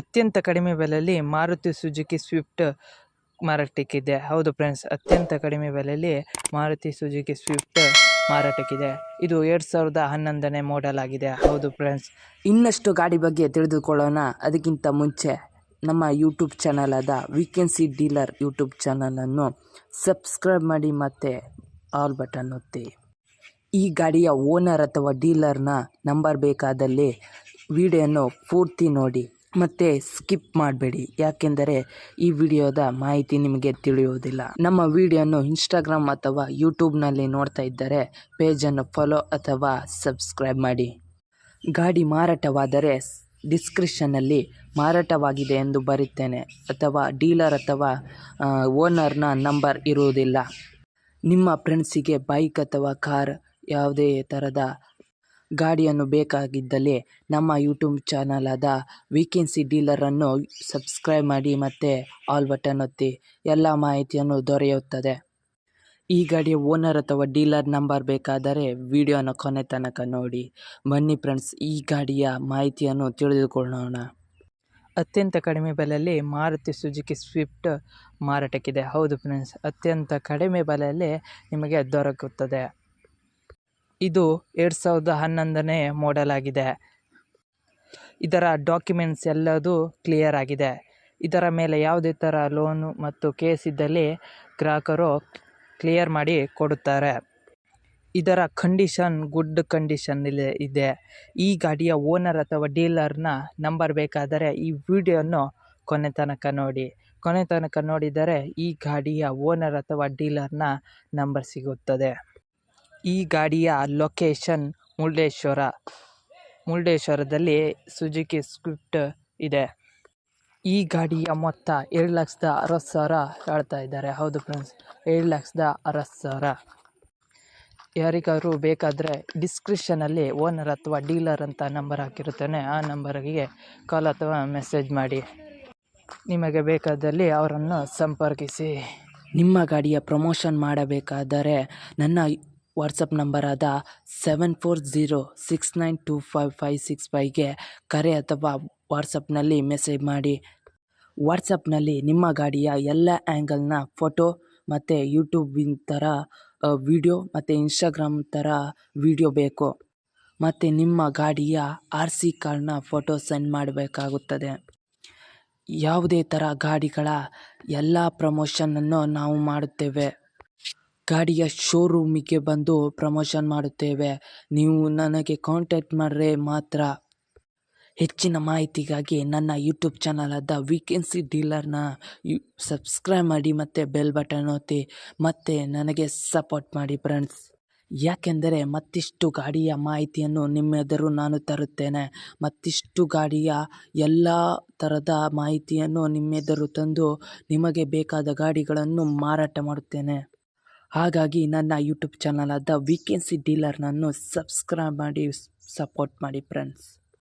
ಅತ್ಯಂತ ಕಡಿಮೆ ಬೆಲೆಯಲ್ಲಿ ಮಾರುತಿ ಸುಜುಕಿ ಸ್ವಿಫ್ಟ್ ಮಾರಾಟಕ್ಕಿದೆ. ಹೌದು ಫ್ರೆಂಡ್ಸ್, ಅತ್ಯಂತ ಕಡಿಮೆ ಬೆಲೆಯಲ್ಲಿ ಮಾರುತಿ ಸುಜುಕಿ ಸ್ವಿಫ್ಟ್ ಮಾರಾಟಕ್ಕಿದೆ. ಇದು ಎರಡು ಸಾವಿರದ ಹನ್ನೊಂದನೇ ಮಾಡೆಲ್ ಆಗಿದೆ. ಹೌದು ಫ್ರೆಂಡ್ಸ್. ಇನ್ನಷ್ಟು ಗಾಡಿ ಬಗ್ಗೆ ತಿಳಿದುಕೊಳ್ಳೋಣ. ಅದಕ್ಕಿಂತ ಮುಂಚೆ ನಮ್ಮ ಯೂಟ್ಯೂಬ್ ಚಾನಲ್ ಆದ ವೀಕೆನ್ಸಿ ಡೀಲರ್ ಯೂಟ್ಯೂಬ್ ಚಾನಲನ್ನು ಸಬ್ಸ್ಕ್ರೈಬ್ ಮಾಡಿ ಮತ್ತು ಆಲ್ ಬಟನ್ ಒತ್ತಿ. ಈ ಗಾಡಿಯ ಓನರ್ ಅಥವಾ ಡೀಲರ್ನ ನಂಬರ್ ಬೇಕಾದಲ್ಲಿ ವಿಡಿಯೋನು ಪೂರ್ತಿ ನೋಡಿ. ಮತ್ತು ಸ್ಕಿಪ್ ಮಾಡಬೇಡಿ. ಯಾಕೆಂದರೆ ಈ ವಿಡಿಯೋದ ಮಾಹಿತಿ ನಿಮಗೆ ತಿಳಿಯುವುದಿಲ್ಲ. ನಮ್ಮ ವಿಡಿಯೋನು ಇನ್ಸ್ಟಾಗ್ರಾಮ್ ಅಥವಾ ಯೂಟ್ಯೂಬ್ನಲ್ಲಿ ನೋಡ್ತಾ ಇದ್ದರೆ ಪೇಜನ್ನು ಫಾಲೋ ಅಥವಾ ಸಬ್ಸ್ಕ್ರೈಬ್ ಮಾಡಿ. ಗಾಡಿ ಮಾರಾಟವಾದರೆ ಡಿಸ್ಕ್ರಿಪ್ಷನ್ನಲ್ಲಿ ಮಾರಾಟವಾಗಿದೆ ಎಂದು ಬರುತ್ತೇನೆ ಅಥವಾ ಡೀಲರ್ ಅಥವಾ ಓನರ್ನ ನಂಬರ್ ಇರುವುದಿಲ್ಲ. ನಿಮ್ಮ ಫ್ರೆಂಡ್ಸಿಗೆ ಬೈಕ್ ಅಥವಾ ಕಾರ್ ಯಾವುದೇ ಥರದ ಗಾಡಿಯನ್ನು ಬೇಕಾಗಿದ್ದಲ್ಲಿ ನಮ್ಮ ಯೂಟ್ಯೂಬ್ ಚಾನಲ್ ಆದ ವೀಕೆನ್ಸಿ ಡೀಲರನ್ನು ಸಬ್ಸ್ಕ್ರೈಬ್ ಮಾಡಿ ಮತ್ತು ಆಲ್ ಬಟನ್ ಒತ್ತಿ, ಎಲ್ಲ ಮಾಹಿತಿಯನ್ನು ದೊರೆಯುತ್ತದೆ. ಈ ಗಾಡಿಯ ಓನರ್ ಅಥವಾ ಡೀಲರ್ ನಂಬರ್ ಬೇಕಾದರೆ ವಿಡಿಯೋನ ಕೊನೆ ತನಕ ನೋಡಿ. ಬನ್ನಿ ಫ್ರೆಂಡ್ಸ್ ಈ ಗಾಡಿಯ ಮಾಹಿತಿಯನ್ನು ತಿಳಿದುಕೊಳ್ಳೋಣ. ಅತ್ಯಂತ ಕಡಿಮೆ ಬೆಲೆಯಲ್ಲಿ ಮಾರುತಿ ಸುಜುಕಿ ಸ್ವಿಫ್ಟ್ ಮಾರಾಟಕ್ಕಿದೆ. ಹೌದು ಫ್ರೆಂಡ್ಸ್ ಅತ್ಯಂತ ಕಡಿಮೆ ಬೆಲೆಯಲ್ಲಿ ನಿಮಗೆ ದೊರಕುತ್ತದೆ. ಇದು ಎರಡು ಸಾವಿರದ ಹನ್ನೊಂದನೇ ಮಾಡೆಲ್ ಆಗಿದೆ. ಇದರ ಡಾಕ್ಯುಮೆಂಟ್ಸ್ ಎಲ್ಲದೂ ಕ್ಲಿಯರ್ ಆಗಿದೆ. ಇದರ ಮೇಲೆ ಯಾವುದೇ ಥರ ಲೋನು ಮತ್ತು ಕೇಸ್ ಇದ್ದಲ್ಲಿ ಗ್ರಾಹಕರು ಕ್ಲಿಯರ್ ಮಾಡಿ ಕೊಡುತ್ತಾರೆ. ಇದರ ಕಂಡೀಷನ್ ಗುಡ್ ಕಂಡೀಷನ್ ಇದೆ. ಈ ಗಾಡಿಯ ಓನರ್ ಅಥವಾ ಡೀಲರ್ನ ನಂಬರ್ ಬೇಕಾದರೆ ಈ ವಿಡಿಯೋನು ಕೊನೆ ತನಕ ನೋಡಿ. ಕೊನೆ ತನಕ ನೋಡಿದರೆ ಈ ಗಾಡಿಯ ಓನರ್ ಅಥವಾ ಡೀಲರ್ನ ನಂಬರ್ ಸಿಗುತ್ತದೆ. ಈ ಗಾಡಿಯ ಲೊಕೇಶನ್ ಮುರುಡೇಶ್ವರ. ಮುರುಡೇಶ್ವರದಲ್ಲಿ ಸುಜುಕಿ ಸ್ವಿಫ್ಟ್ ಇದೆ. ಈ ಗಾಡಿಯ ಮೊತ್ತ ಎರಡು ಲಕ್ಷದ ಅರವತ್ತು ಸಾವಿರ ಹೇಳ್ತಾ ಇದ್ದಾರೆ. ಹೌದು ಫ್ರೆಂಡ್ಸ್ ಏಳು ಲಕ್ಷದ ಅರವತ್ತು ಸಾವಿರ. ಯಾರಿಗಾದ್ರು ಬೇಕಾದರೆ ಡಿಸ್ಕ್ರಿಪ್ಷನಲ್ಲಿ ಓನರ್ ಅಥವಾ ಡೀಲರ್ ಅಂತ ನಂಬರ್ ಹಾಕಿರುತ್ತೇನೆ. ಆ ನಂಬರಿಗೆ ಕಾಲ್ ಅಥವಾ ಮೆಸೇಜ್ ಮಾಡಿ. ನಿಮಗೆ ಬೇಕಾದಲ್ಲಿ ಅವರನ್ನು ಸಂಪರ್ಕಿಸಿ. ನಿಮ್ಮ ಗಾಡಿಯ ಪ್ರಮೋಷನ್ ಮಾಡಬೇಕಾದರೆ ನನ್ನ WhatsApp ನಂಬರಾದ seven four zero six nine two five five six ಫೈವ್ಗೆ ಕರೆ ಅಥವಾ ವಾಟ್ಸಪ್ನಲ್ಲಿ ಮೆಸೇಜ್ ಮಾಡಿ. ವಾಟ್ಸಪ್ನಲ್ಲಿ ನಿಮ್ಮ ಗಾಡಿಯ ಎಲ್ಲ ಆ್ಯಂಗಲ್ನ ಫೋಟೋ ಮತ್ತು ಯೂಟ್ಯೂಬಿನ ಥರ ವಿಡಿಯೋ ಮತ್ತು ಇನ್ಸ್ಟಾಗ್ರಾಮ್ ಥರ ವಿಡಿಯೋ ಬೇಕು. ಮತ್ತು ನಿಮ್ಮ ಗಾಡಿಯ ಆರ್ ಸಿ ಕಾರ್ಡ್ನ ಫೋಟೋ ಸೆಂಡ್ ಮಾಡಬೇಕಾಗುತ್ತದೆ. ಯಾವುದೇ ಥರ ಗಾಡಿಗಳ ಎಲ್ಲ ಪ್ರಮೋಷನನ್ನು ನಾವು ಮಾಡುತ್ತೇವೆ. ಗಾಡಿಯ ಶೋರೂಮಿಗೆ ಬಂದು ಪ್ರಮೋಷನ್ ಮಾಡುತ್ತೇವೆ. ನೀವು ನನಗೆ ಕಾಂಟ್ಯಾಕ್ಟ್ ಮಾಡ್ರೆ ಮಾತ್ರ. ಹೆಚ್ಚಿನ ಮಾಹಿತಿಗಾಗಿ ನನ್ನ ಯೂಟ್ಯೂಬ್ ಚಾನಲಾದ ವೀಕೆನ್ಸಿ ಡೀಲರ್ನ ಯು ಸಬ್ಸ್ಕ್ರೈಬ್ ಮಾಡಿ ಮತ್ತು ಬೆಲ್ ಬಟನ್ ಒತ್ತಿ, ಮತ್ತು ನನಗೆ ಸಪೋರ್ಟ್ ಮಾಡಿ ಫ್ರೆಂಡ್ಸ್ ಯಾಕೆಂದರೆ ಮತ್ತಿಷ್ಟು ಗಾಡಿಯ ಮಾಹಿತಿಯನ್ನು ನಿಮ್ಮೆದುರು ನಾನು ತರುತ್ತೇನೆ. ಮತ್ತಿಷ್ಟು ಗಾಡಿಯ ಎಲ್ಲ ಥರದ ಮಾಹಿತಿಯನ್ನು ನಿಮ್ಮೆದುರು ತಂದು ನಿಮಗೆ ಬೇಕಾದ ಗಾಡಿಗಳನ್ನು ಮಾರಾಟ ಮಾಡುತ್ತೇನೆ. ಹಾಗಾಗಿ ನನ್ನ ಯೂಟ್ಯೂಬ್ ಚಾನಲಾದ ವೀಕೆನ್ಸಿ ಡೀಲರ್ನನ್ನು ಸಬ್ಸ್ಕ್ರೈಬ್ ಮಾಡಿ ಸಪೋರ್ಟ್ ಮಾಡಿ ಫ್ರೆಂಡ್ಸ್